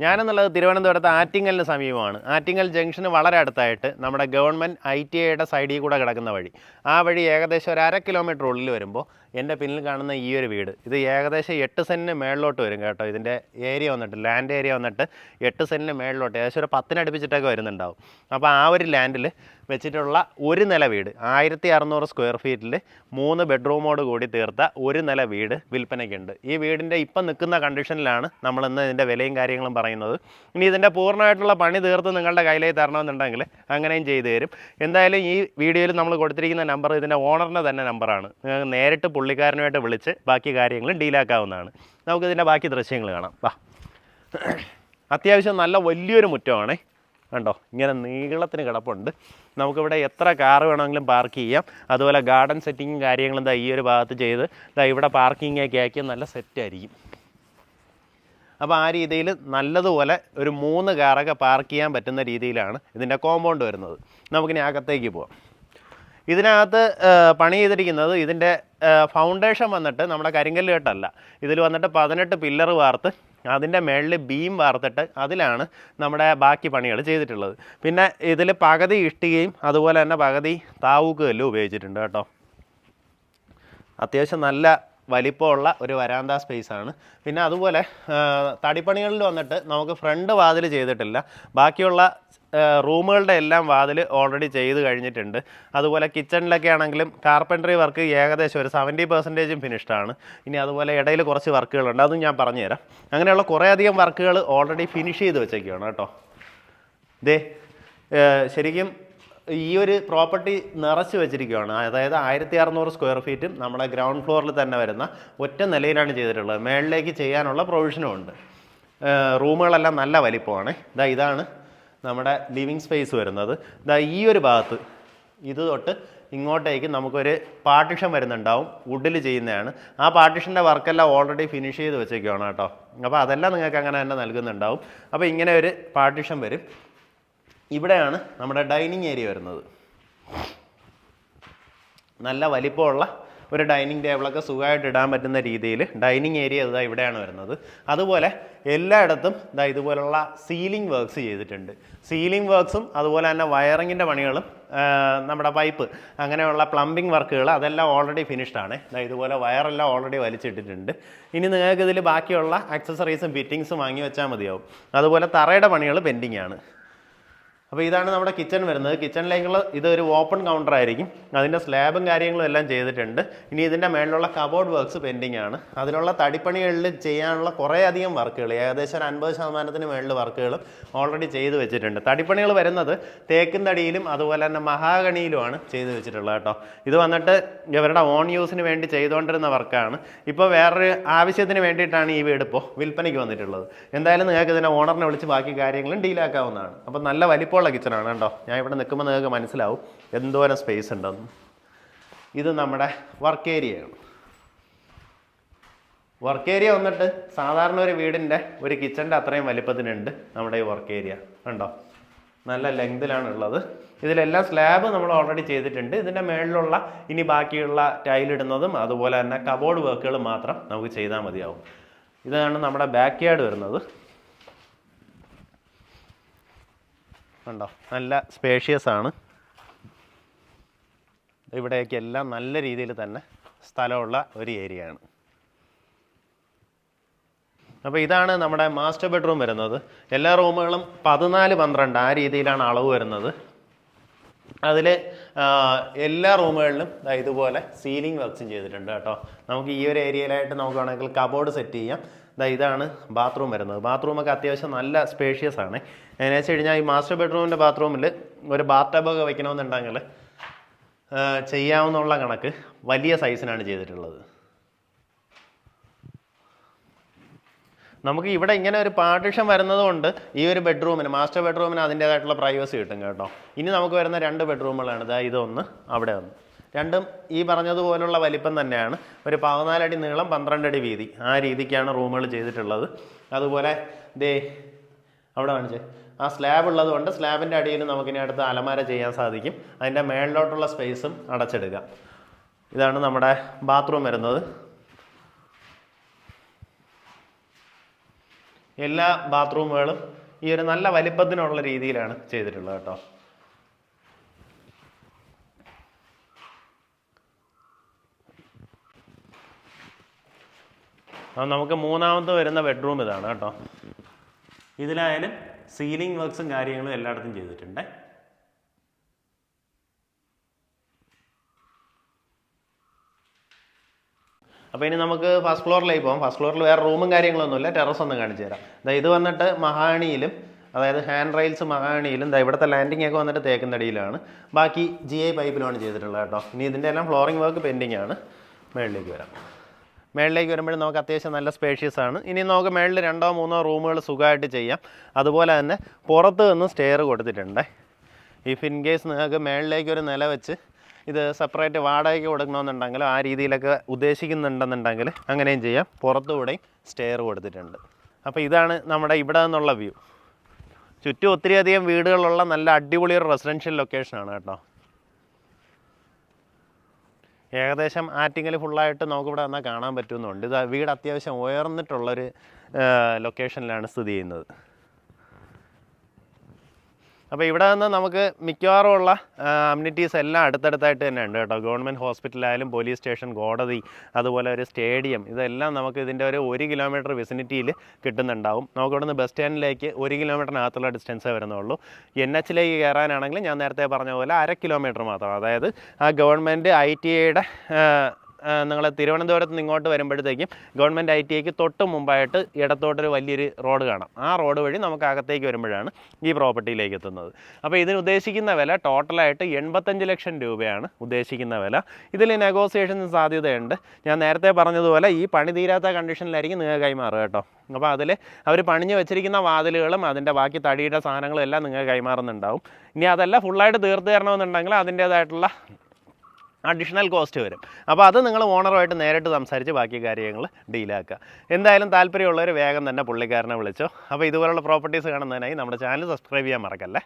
ഞാനെന്നുള്ളത് തിരുവനന്തപുരത്ത് ആറ്റിങ്ങലിന് സമീപമാണ്. ആറ്റിങ്ങൽ ജംഗ്ഷന് വളരെ അടുത്തായിട്ട് നമ്മുടെ ഗവൺമെന്റ് ഐ ടി ഐയുടെ സൈഡിൽ കൂടെ കിടക്കുന്ന വഴി. ആ വഴി ഏകദേശം ഒരു അര കിലോമീറ്റർ ഉള്ളിൽ വരുമ്പോൾ എന്റെ പിന്നിൽ കാണുന്ന ഈ ഒരു വീട്. ഇത് ഏകദേശം എട്ട് സെന്റിന് മേളിലോട്ട് വരും കേട്ടോ. ഇതിന്റെ ഏരിയ വന്നിട്ട് ലാൻഡ് ഏരിയ വന്നിട്ട് എട്ട് സെന്റിന് മേളിലോട്ട് ഏകദേശം ഒരു പത്തിനടുപ്പിച്ചിട്ടൊക്കെ വരുന്നുണ്ടാവും. അപ്പോൾ ആ ഒരു ലാൻഡിൽ വെച്ചിട്ടുള്ള ഒരു നില വീട് ആയിരത്തി അറുന്നൂറ് സ്ക്വയർ ഫീറ്റിൽ മൂന്ന് ബെഡ്റൂമോട് കൂടി തീർത്ത ഒരു നില വീട് വിൽപ്പനയ്ക്കുണ്ട്. ഈ വീടിന്റെ ഇപ്പം നിൽക്കുന്ന കണ്ടീഷനിലാണ് നമ്മൾ നമ്മളിന്ന് ഇതിന്റെ വിലയും കാര്യങ്ങളും പറയുന്നത്. ഇനി ഇതിന്റെ പൂർണമായിട്ടുള്ള പണി തീർത്ത് നിങ്ങളുടെ കയ്യിലേക്ക് തരണമെന്നുണ്ടെങ്കിൽ അങ്ങനെയും ചെയ്തു തരും. എന്തായാലും ഈ വീഡിയോയിൽ നമ്മൾ കൊടുത്തിരിക്കുന്ന നമ്പർ ഇതിന്റെ ഓണറിന്റെ തന്നെ നമ്പറാണ് നിങ്ങൾക്ക് നേരിട്ട് പുള്ളിക്കാരനുമായിട്ട് വിളിച്ച് ബാക്കി കാര്യങ്ങളും ഡീലാക്കാവുന്നതാണ്. നമുക്കിതിന്റെ ബാക്കി ദൃശ്യങ്ങൾ കാണാം. വാ. അത്യാവശ്യം നല്ല വലിയൊരു മുറ്റമാണ്. കണ്ടോ? ഇങ്ങനെ നീളത്തിന് കിടപ്പുണ്ട്. നമുക്കിവിടെ എത്ര കാർ വേണമെങ്കിലും പാർക്ക് ചെയ്യാം. അതുപോലെ ഗാർഡൻ സെറ്റിങ്ങും കാര്യങ്ങളും ദാ ഈ ഒരു ഭാഗത്ത് ചെയ്ത് ഇതാ ഇവിടെ പാർക്കിംഗ് ഒക്കെ ആക്കി നല്ല സെറ്റായിരിക്കും. അപ്പോൾ ആ രീതിയിൽ നല്ലതുപോലെ ഒരു മൂന്ന് കാറൊക്കെ പാർക്ക് ചെയ്യാൻ പറ്റുന്ന രീതിയിലാണ് ഇതിന്റെ കോമ്പൗണ്ട് വരുന്നത്. നമുക്കിനി അകത്തേക്ക് പോവാം. ഇതിനകത്ത് പണി ചെയ്തിരിക്കുന്നത് ഇതിന്റെ ഫൗണ്ടേഷൻ വന്നിട്ട് നമ്മുടെ കരിങ്കല്ല് കെട്ടല്ല ഇതിൽ വന്നിട്ട് പതിനെട്ട് പില്ലർ വാർത്ത് അതിന്റെ മേളിൽ ബീം വാർത്തിട്ട് അതിലാണ് നമ്മുടെ ബാക്കി പണികൾ ചെയ്തിട്ടുള്ളത്. പിന്നെ ഇതിൽ പകുതി ഇഷ്ടികയും അതുപോലെ തന്നെ പകുതി താവൂക്ക് കല്ലും ഉപയോഗിച്ചിട്ടുണ്ട് കേട്ടോ. അത്യാവശ്യം നല്ല വലിപ്പമുള്ള ഒരു വരാന്ത സ്പേസ് ആണ് പിന്നെ അതുപോലെ തടിപ്പണികളിൽ വന്നിട്ട് നമുക്ക് ഫ്രണ്ട് വാതിൽ ചെയ്തിട്ടില്ല. ബാക്കിയുള്ള റൂമുകളുടെ എല്ലാം വാതിൽ ഓൾറെഡി ചെയ്ത് കഴിഞ്ഞിട്ടുണ്ട്. അതുപോലെ കിച്ചണിലൊക്കെ ആണെങ്കിലും കാർപ്പൻട്രി വർക്ക് ഏകദേശം ഒരു സെവന്റി പെർസെന്റേജും ഫിനിഷ്ഡ് ആണ്. ഇനി അതുപോലെ ഇടയിൽ കുറച്ച് വർക്കുകളുണ്ട് അതും ഞാൻ പറഞ്ഞുതരാം. അങ്ങനെയുള്ള കുറേയധികം വർക്കുകൾ ഓൾറെഡി ഫിനിഷ് ചെയ്ത് വെച്ചേക്കുകയാണ് കേട്ടോ. ദേ ശരിക്കും ഈ ഒരു പ്രോപ്പർട്ടി നിറച്ച് വെച്ചിരിക്കുകയാണ് അതായത് ആയിരത്തി അറുന്നൂറ് സ്ക്വയർ ഫീറ്റും നമ്മുടെ ഗ്രൗണ്ട് ഫ്ലോറിൽ തന്നെ വരുന്ന ഒറ്റ നിലയിലാണ് ചെയ്തിട്ടുള്ളത്. മേളിലേക്ക് ചെയ്യാനുള്ള പ്രൊവിഷനും ഉണ്ട്. റൂമുകളെല്ലാം നല്ല വലിപ്പമാണ്. ഇതാ ഇതാണ് നമ്മുടെ ലിവിങ് സ്പേസ് വരുന്നത്. ഇതാ ഈ ഒരു ഭാഗത്ത് ഇത് തൊട്ട് ഇങ്ങോട്ടേക്ക് നമുക്കൊരു പാർട്ടിഷൻ വരുന്നുണ്ടാവും വുഡിൽ ചെയ്യുന്നതാണ്. ആ പാർട്ടിഷന്റെ വർക്കെല്ലാം ഓൾറെഡി ഫിനിഷ് ചെയ്ത് വെച്ചേക്കുവാണ് കേട്ടോ. അപ്പോൾ അതെല്ലാം നിങ്ങൾക്ക് അങ്ങനെ തന്നെ നൽകുന്നുണ്ടാവും. അപ്പോൾ ഇങ്ങനെ ഒരു പാർട്ടിഷൻ വരും. ഇവിടെയാണ് നമ്മുടെ ഡൈനിങ് ഏരിയ വരുന്നത്. നല്ല വലിപ്പമുള്ള ഒരു ഡൈനിങ് ടേബിളൊക്കെ സുഖമായിട്ട് ഇടാൻ പറ്റുന്ന രീതിയിൽ ഡൈനിങ് ഏരിയ ഇതാ ഇവിടെയാണ് വരുന്നത്. അതുപോലെ എല്ലായിടത്തും ഇതാ ഇതുപോലുള്ള സീലിംഗ് വർക്ക്സ് ചെയ്തിട്ടുണ്ട്. സീലിംഗ് വർക്ക്സും അതുപോലെ തന്നെ വയറിങ്ങിന്റെ പണികളും നമ്മുടെ പൈപ്പ് അങ്ങനെയുള്ള പ്ലംബിംഗ് വർക്കുകൾ അതെല്ലാം ഓൾറെഡി ഫിനിഷ്ഡ് ആണ്. ഇതാ ഇതുപോലെ വയറെല്ലാം ഓൾറെഡി വലിച്ചിട്ടിട്ടുണ്ട്. ഇനി നിങ്ങൾക്ക് ഇതിൽ ബാക്കിയുള്ള ആക്സസറീസും ഫിറ്റിങ്സും വാങ്ങി വെച്ചാൽ മതിയാവും. അതുപോലെ തറയുടെ പണികൾ പെൻഡിങ് ആണ്. അപ്പോൾ ഇതാണ് നമ്മുടെ കിച്ചൺ വരുന്നത്. കിച്ചണിലേക്കുള്ള ഒരു ഓപ്പൺ കൗണ്ടർ ആയിരിക്കും. അതിന്റെ സ്ലാബും കാര്യങ്ങളും എല്ലാം ചെയ്തിട്ടുണ്ട്. ഇനി ഇതിന്റെ മേളിലുള്ള കബോർഡ് വർക്ക്സ് പെൻഡിങ് ആണ്. അതിലുള്ള തടിപ്പണികളിൽ ചെയ്യാനുള്ള കുറേ അധികം വർക്കുകൾ ഏകദേശം ഒരു അൻപത് ശതമാനത്തിന് മേളിൽ വർക്കുകളും ഓൾറെഡി ചെയ്തു വെച്ചിട്ടുണ്ട്. തടിപ്പണികൾ വരുന്നത് തേക്കും തടിയിലും അതുപോലെ തന്നെ മഹാഗണിയിലുമാണ് ചെയ്തു വെച്ചിട്ടുള്ളത് കേട്ടോ. ഇത് വന്നിട്ട് ഇവരുടെ ഓൺ യൂസിന് വേണ്ടി ചെയ്തുകൊണ്ടിരുന്ന വർക്കാണ് ഇപ്പോൾ വേറൊരു ആവശ്യത്തിന് വേണ്ടിയിട്ടാണ് ഈ വീട് ഇപ്പോൾ വിൽപ്പനയ്ക്ക് വന്നിട്ടുള്ളത്. എന്തായാലും നിങ്ങൾക്ക് ഇതിന്റെ ഓണറിനെ വിളിച്ച് ബാക്കി കാര്യങ്ങളും ഡീലാക്കാവുന്നതാണ് അപ്പോൾ നല്ല വലിപ്പമുള്ള കിച്ചണാണ് കേട്ടോ ഞാൻ ഇവിടെ നിൽക്കുമ്പോൾ നിങ്ങൾക്ക് മനസ്സിലാവും എന്തോരം സ്പേസ് ഉണ്ടെന്ന്. ഇത് നമ്മുടെ വർക്ക് ഏരിയയാണ് വർക്ക് ഏരിയ വന്നിട്ട് സാധാരണ ഒരു വീടിന്റെ ഒരു കിച്ചന്റെ അത്രയും വലിപ്പത്തിനുണ്ട് നമ്മുടെ ഈ വർക്ക് ഏരിയ കണ്ടോ? നല്ല ലെങ്തിലാണ് ഉള്ളത്. ഇതിലെല്ലാം സ്ലാബ് നമ്മൾ ഓൾറെഡി ചെയ്തിട്ടുണ്ട്. ഇതിന്റെ മേളിലുള്ള ഇനി ബാക്കിയുള്ള ടൈലിടുന്നതും അതുപോലെ തന്നെ കബോർഡ് വർക്കുകൾ മാത്രം നമുക്ക് ചെയ്താൽ മതിയാവും. ഇതാണ് നമ്മുടെ ബാക്ക് യാർഡ് വരുന്നത്. കണ്ടോ? നല്ല സ്പേഷ്യസ് ആണ്. ഇവിടേക്ക് എല്ലാം നല്ല രീതിയിൽ തന്നെ സ്ഥലമുള്ള ഒരു ഏരിയയാണ് അപ്പോൾ ഇതാണ് നമ്മുടെ മാസ്റ്റർ ബെഡ്റൂം വരുന്നത്. എല്ലാ റൂമുകളും പതിനാല് പന്ത്രണ്ട് ആ രീതിയിലാണ് അളവ് വരുന്നത്. അതിൽ എല്ലാ റൂമുകളിലും ഇതുപോലെ സീലിംഗ് വർക്ക്സും ചെയ്തിട്ടുണ്ട് കേട്ടോ. നമുക്ക് ഈ ഒരു ഏരിയയിലായിട്ട് നമുക്ക് വേണമെങ്കിൽ കബോർഡ് സെറ്റ് ചെയ്യാം. ദാ ഇതാണ് ബാത്റൂം വരുന്നത്. ബാത്റൂമൊക്കെ അത്യാവശ്യം നല്ല സ്പേഷ്യസ് ആണ്. എന്നു വെച്ച് കഴിഞ്ഞാൽ ഈ മാസ്റ്റർ ബെഡ്റൂമിന്റെ ബാത്റൂമിൽ ഒരു ബാത്ത് ടബൊക്കെ വെക്കണമെന്നുണ്ടെങ്കിൽ ആ, ചെയ്യാവുന്നുള്ള കണക്ക് വലിയ സൈസിനാണ് ചെയ്തിട്ടുള്ളത്. നമുക്ക് ഇവിടെ ഇങ്ങനെ ഒരു പാർട്ടിഷൻ വരുന്നതുകൊണ്ട് ഈ ഒരു ബെഡ്റൂമിന് മാസ്റ്റർ ബെഡ്റൂമിന് അതിന്റേതായിട്ടുള്ള പ്രൈവസി കിട്ടും കേട്ടോ. ഇനി നമുക്ക് വരുന്ന രണ്ട് ബെഡ്റൂമുകളാണ് ഇതാ ഇതൊന്ന് അവിടെ ഒന്ന് രണ്ടും ഈ പറഞ്ഞതുപോലുള്ള വലിപ്പം തന്നെയാണ്. ഒരു പതിനാലടി നീളം പന്ത്രണ്ടടി വീതി. ആ രീതിക്കാണ് റൂമുകൾ ചെയ്തിട്ടുള്ളത്. അതുപോലെ ദേ അവിടെ കാണിച്ചേ. ആ സ്ലാബ് ഉള്ളത് കൊണ്ട് സ്ലാബിന്റെ അടിയിൽ നമുക്കിനി അടുത്ത് അലമാര ചെയ്യാൻ സാധിക്കും. അതിന്റെ മേളിലോട്ടുള്ള സ്പേസും അടച്ചെടുക്കാം. ഇതാണ് നമ്മുടെ ബാത്റൂം വരുന്നത്. എല്ലാ ബാത്റൂമുകളും ഈ ഒരു നല്ല വലിപ്പത്തിനുള്ള രീതിയിലാണ് ചെയ്തിട്ടുള്ളത് കേട്ടോ. അപ്പോൾ നമുക്ക് മൂന്നാമത്തെ വരുന്ന ബെഡ്റൂം ഇതാണ് കേട്ടോ. ഇതിലായാലും സീലിംഗ് വർക്ക്സും കാര്യങ്ങളും എല്ലായിടത്തും ചെയ്തിട്ടുണ്ട്. അപ്പോൾ ഇനി നമുക്ക് ഫസ്റ്റ് ഫ്ലോറിലേക്ക് പോകാം ഫസ്റ്റ് ഫ്ലോറിൽ വേറെ റൂമും കാര്യങ്ങളൊന്നുമില്ല. ടെറസ് ഒന്ന് കാണിച്ചു തരാം. അതായത് ഇത് വന്നിട്ട് മഹാണിയിലും അതായത് ഹാൻഡ് റെയിൽസ് മഹാണിയിലും ഇവിടുത്തെ ലാൻഡിംഗ് ഒക്കെ വന്നിട്ട് തേക്കുന്നടിയിലാണ് ബാക്കി ജി ഐ പൈപ്പിലാണ് ചെയ്തിട്ടുള്ളത് കേട്ടോ. ഇനി ഇതിന്റെ എല്ലാം ഫ്ലോറിംഗ് വർക്ക് പെൻഡിങ് ആണ്. മേളിലേക്ക് വരാം. മേളിലേക്ക് വരുമ്പോഴും നമുക്ക് അത്യാവശ്യം നല്ല സ്പേഷ്യസ് ആണ്. ഇനി നമുക്ക് മേളിൽ രണ്ടോ മൂന്നോ റൂമുകൾ സുഖമായിട്ട് ചെയ്യാം. അതുപോലെ തന്നെ പുറത്ത് നിന്ന് സ്റ്റെയർ കൊടുത്തിട്ടുണ്ട്. ഇഫ് ഇൻ കേസ് നിങ്ങൾക്ക് മേളിലേക്ക് ഒരു നില വെച്ച് ഇത് സെപ്പറേറ്റ് വാടകയ്ക്ക് കൊടുക്കണമെന്നുണ്ടെങ്കിൽ ആ രീതിയിലൊക്കെ ഉദ്ദേശിക്കുന്നുണ്ടെന്നുണ്ടെങ്കിൽ അങ്ങനെയും ചെയ്യാം. പുറത്തുകൂടെയും സ്റ്റെയർ കൊടുത്തിട്ടുണ്ട്. അപ്പോൾ ഇതാണ് നമ്മുടെ ഇവിടെ നിന്നുള്ള വ്യൂ ചുറ്റും ഒത്തിരിയധികം വീടുകളുള്ള നല്ല അടിപൊളി ഒരു റെസിഡൻഷ്യൽ ലൊക്കേഷനാണ് കേട്ടോ. ഏകദേശം ആറ്റിങ്ങൽ ഫുള്ളായിട്ട് നമുക്കിവിടെ വന്നാൽ കാണാൻ പറ്റുന്നുണ്ട് ഇത് വീട് അത്യാവശ്യം ഉയർന്നിട്ടുള്ളൊരു ലൊക്കേഷനിലാണ് സ്ഥിതി ചെയ്യുന്നത്. അപ്പോൾ ഇവിടെ നിന്ന് നമുക്ക് മിക്കവാറും ഉള്ള അമ്യൂണിറ്റീസ് എല്ലാം അടുത്തടുത്തായിട്ട് തന്നെ ഉണ്ട് കേട്ടോ. ഗവൺമെന്റ് ഹോസ്പിറ്റലായാലും പോലീസ് സ്റ്റേഷൻ കോടതി അതുപോലെ ഒരു സ്റ്റേഡിയം ഇതെല്ലാം നമുക്ക് ഇതിന്റെ ഒരു ഒരു കിലോമീറ്റർ വിസിനിറ്റിയിൽ കിട്ടുന്നുണ്ടാവും. നമുക്ക് ഇവിടുന്ന് ബസ് സ്റ്റാൻഡിലേക്ക് ഒരു കിലോമീറ്ററിനകത്തുള്ള ഡിസ്റ്റൻസേ വരുന്നുള്ളൂ. എൻ എച്ചിലേക്ക് കയറാനാണെങ്കിൽ ഞാൻ നേരത്തെ പറഞ്ഞ പോലെ അര കിലോമീറ്റർ മാത്രം. അതായത് ആ ഗവൺമെന്റ് ഐ ടി ഐയുടെ നിങ്ങൾ തിരുവനന്തപുരത്ത് നിന്ന് ഇങ്ങോട്ട് വരുമ്പോഴത്തേക്കും ഗവൺമെന്റ് ഐ ടി ഐക്ക് തൊട്ട് മുമ്പായിട്ട് ഇടത്തോട്ടൊരു വലിയൊരു റോഡ് കാണാം. ആ റോഡ് വഴി നമുക്ക് അകത്തേക്ക് വരുമ്പോഴാണ് ഈ പ്രോപ്പർട്ടിയിലേക്ക് എത്തുന്നത്. അപ്പോൾ ഇതിന് ഉദ്ദേശിക്കുന്ന വില ടോട്ടലായിട്ട് എൺപത്തഞ്ച് ലക്ഷം രൂപയാണ് ഉദ്ദേശിക്കുന്ന വില. ഇതിൽ നെഗോസിയേഷൻ സാധ്യതയുണ്ട്. ഞാൻ നേരത്തെ പറഞ്ഞതുപോലെ ഈ പണി തീരാത്ത കണ്ടീഷനിലായിരിക്കും നിങ്ങൾ കൈമാറുക കേട്ടോ. അപ്പോൾ അതിൽ അവർ പണിഞ്ഞു വെച്ചിരിക്കുന്ന വാതിലുകളും അതിന്റെ ബാക്കി തടിയുടെ സാധനങ്ങളും എല്ലാം നിങ്ങൾ കൈമാറുന്നുണ്ടാവും. ഇനി അതല്ല ഫുള്ളായിട്ട് തീർത്ത് തരണമെന്നുണ്ടെങ്കിൽ അതിന്റേതായിട്ടുള്ള അഡീഷണൽ കോസ്റ്റ് വരും. അപ്പോൾ അത് നിങ്ങൾ ഓണറുമായിട്ട് നേരിട്ട് സംസാരിച്ച് ബാക്കി കാര്യങ്ങൾ ഡീലാക്കുക എന്തായാലും താല്പര്യമുള്ളവർ വേഗം തന്നെ പുള്ളിക്കാരനെ വിളിച്ചോ. അപ്പോൾ ഇതുപോലുള്ള പ്രോപ്പർട്ടീസ് കാണുന്നതിനായി നമ്മുടെ ചാനൽ സബ്സ്ക്രൈബ് ചെയ്യാൻ മറക്കല്ലേ?